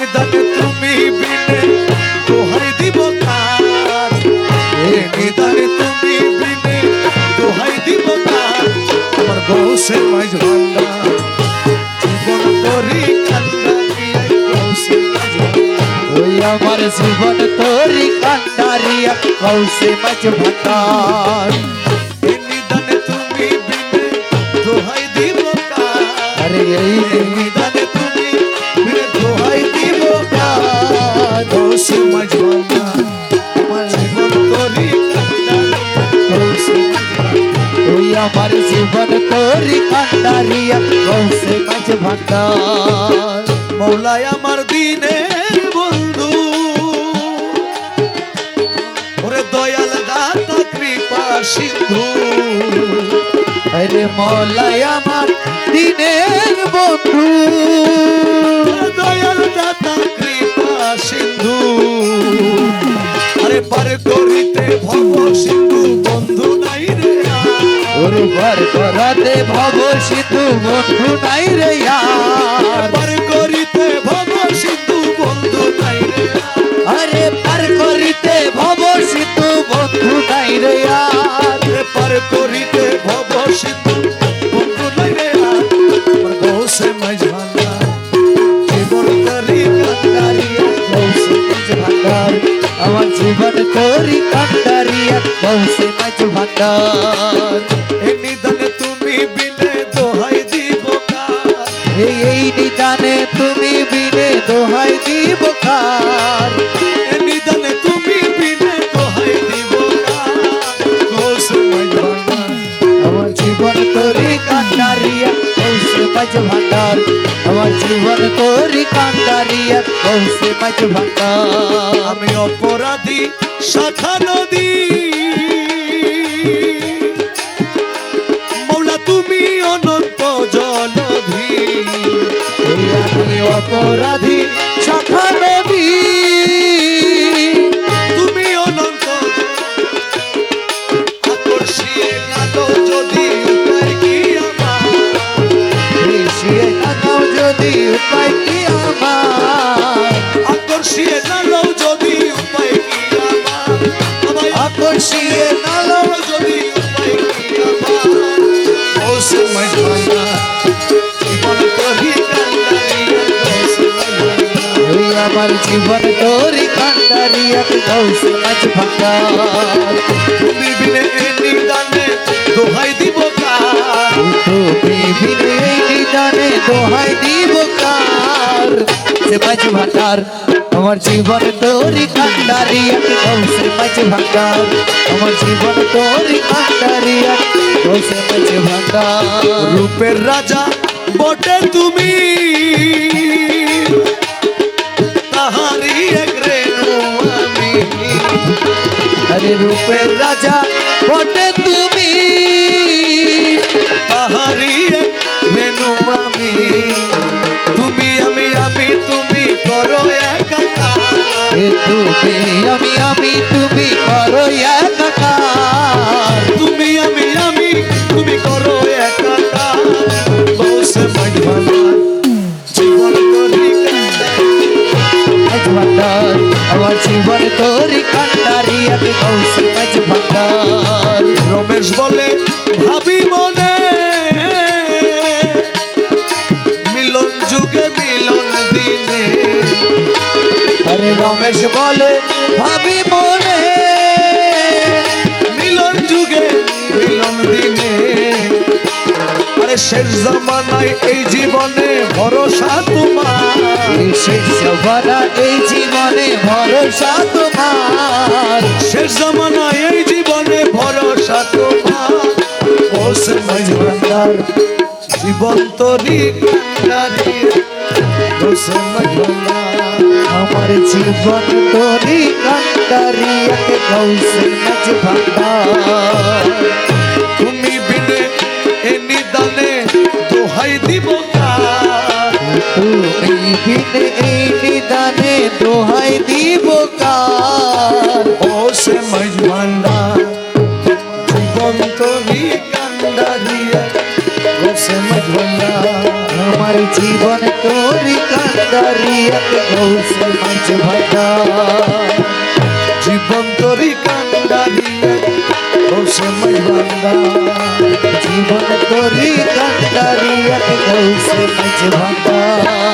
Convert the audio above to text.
নিদানে তুমি বিনে দোহাই দিব কার এ নিদানে তুমি বিনে দোহাই দিব কার আমার গৌসের মাঝ ভান্ডার জীবন করি কান্দারি গৌসের ওই আমার জীবন তোরি কান্ডারিয়া কৌশে মাঝ ভান্ডার তুমি বিনে দোহাই দিব কার আরে এই আমার জীবন তোরি কান্ডারিয়া কৌশে মাঝ ভান্ডার মৌলাই আমার দিনের বন্ধু ওরে দয়াল দাতা কৃপা সিন্ধু আরে আমার দিনের বন্ধু ভব সিন্ধু বন্ধু নাই রে। ওরে বার করাতে ভব সিধু বন্ধু নাই রে পার করিতে ভব সিন্ধু বন্ধু নাই রে আর। পার করিতে ভব সিধু বন্ধু নাই রে পার করিতে ভব সিন্ধু বন্ধু নাই রে মাঝ ভান্ডা জীবন করি মাঝ আমার জীবন তোরি কৌশে মাঝ ভান্ডার এই তুমি বিনে দোহাই দিব এই এই তুমি বিনে দোহাই দিব কার তুমি বিনে দোহাই দিব আমার জীবন তোরি কান্ডারিয়া কৌশে মাঝ ভান্ডার আমার জীবন তোরি কৌশে মাঝ ভান্ডার। আমি অপরাধী শাখা নদী। মৌলা তুমি অনন্ত জলধি অপরাধী কৌশে মাঝ ভান্ডার তুমি বিনে এই নিদানে দোহাই দিব কার? তুমি বিনে এই নিদানে দোহাই দিব কার? সে মাঝ ভান্ডার আমার জীবন তোরি কান্ডারিয়া কৌশে মাঝ ভান্ডার আমার জীবন তোরি কান্ডারিয়া কৌশে মাঝ ভান্ডার রূপের রাজা বটে তুমি। আরে রূপের রাজা বটে আমার জীবন তোরি কান্ডারি আমি কৌশি মাঝ ভান্ডার রমেশ বলে, ভাবি মনে, মিলন যুগে মিলন দিনে। আরে রমেশ বলে, ভাবি মনে, মিলন যুগে মিলন দিনে। আরে শেষ জমানায় এই জীবনে ভরসা তোমার। শেষ সভারা এই জীবনে ভরসা তোমার। শেষ জমানায় এই জীবনে ভরসা তোমার। জীবন তরি আমার জীবন তোরি কান্ডারি আমি কৌশি ভান্ডার তুমি বিনে এ নিদানে দোহাই দিব তুমি এই নিদানে দোহাই দিব কার? ও সে মাঝ ভান্ডার জীবন তরি কান্ডারিয়া ও সে মাঝ ভান্ডার আমার জীবন তোরি কান্ডারি এক গৌসে মাঝ ভান্ডার জীবন তরি কান্ডারি বসে মজবাঙ্গা জীবন তোরি কান্ডারি এক গৌসে মাঝ ভান্ডার।